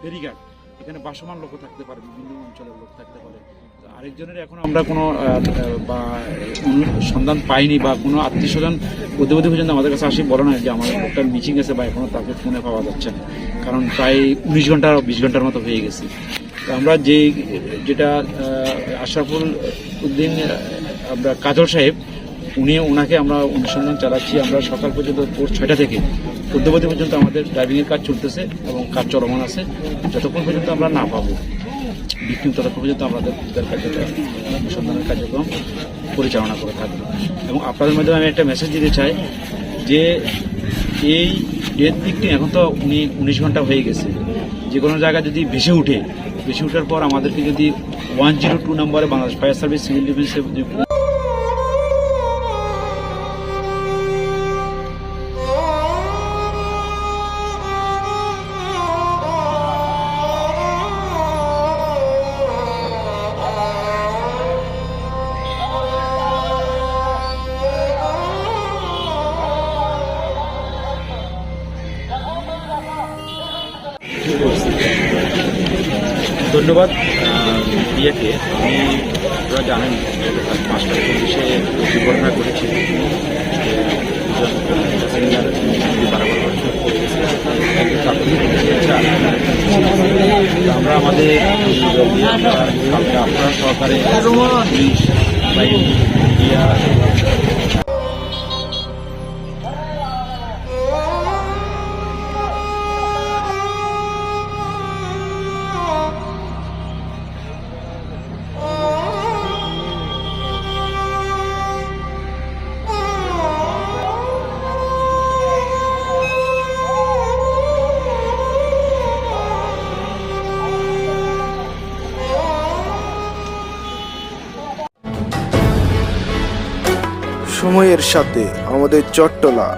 ফেরিঘাট। এখানে বাসমান লোকও থাকতে পারে, বিভিন্ন অঞ্চলের লোক থাকতে পারে। আরেকজনের এখন আমরা কোনো বা সন্ধান পাইনি বা কোনো আত্মীয় স্বজন প্রতিবন্ধী পর্যন্ত আমাদের কাছে আসি, বলে না যে আমার লোকটার মিচিং আছে বা এখনও তাকে ফোনে পাওয়া যাচ্ছে না। কারণ প্রায় উনিশ ঘণ্টা, বিশ ঘণ্টার মতো হয়ে গেছে। আমরা যে যেটা আশরাফুল উদ্দিন আমরা কাজল সাহেব উনি ওনাকে আমরা অনুসন্ধান চালাচ্ছি। আমরা সকাল পর্যন্ত ভোর ছয়টা থেকে চোদ্দবতী পর্যন্ত আমাদের ড্রাইভিংয়ের কাজ চলতেছে এবং কাজ চলমান আছে। যতক্ষণ পর্যন্ত আমরা না পাবো বিক্রিম ততক্ষণ পর্যন্ত আমাদের উদ্ধার কার্যক্রম, অনুসন্ধানের কার্যক্রম পরিচালনা করে থাকব। এবং আপনাদের মাধ্যমে আমি একটা মেসেজ দিতে চাই যে, এই ডেথ দিকটি এখন তো উনি উনিশ ঘণ্টা হয়ে গেছে। যে কোনো জায়গায় যদি ভেসে উঠে, ভেসে ওঠার পর আমাদেরকে যদি ওয়ান জিরো টু নম্বরে বাংলাদেশ ফায়ার সার্ভিস সিভিল ডিফেন্সে ধন্যবাদ ইয়েকে আমি, আপনারা জানেন পাঁচটা পুলিশে দুর্ঘটনা ঘটেছে যে, দুজন প্যাসেঞ্জার বারবার ঘটনা করে গেছে। একজন প্রাথমিক চিকিৎসা। তো আমরা আমাদের আপনার সহকারে পুলিশ সময়ের সাথে আমাদের চট্টলা।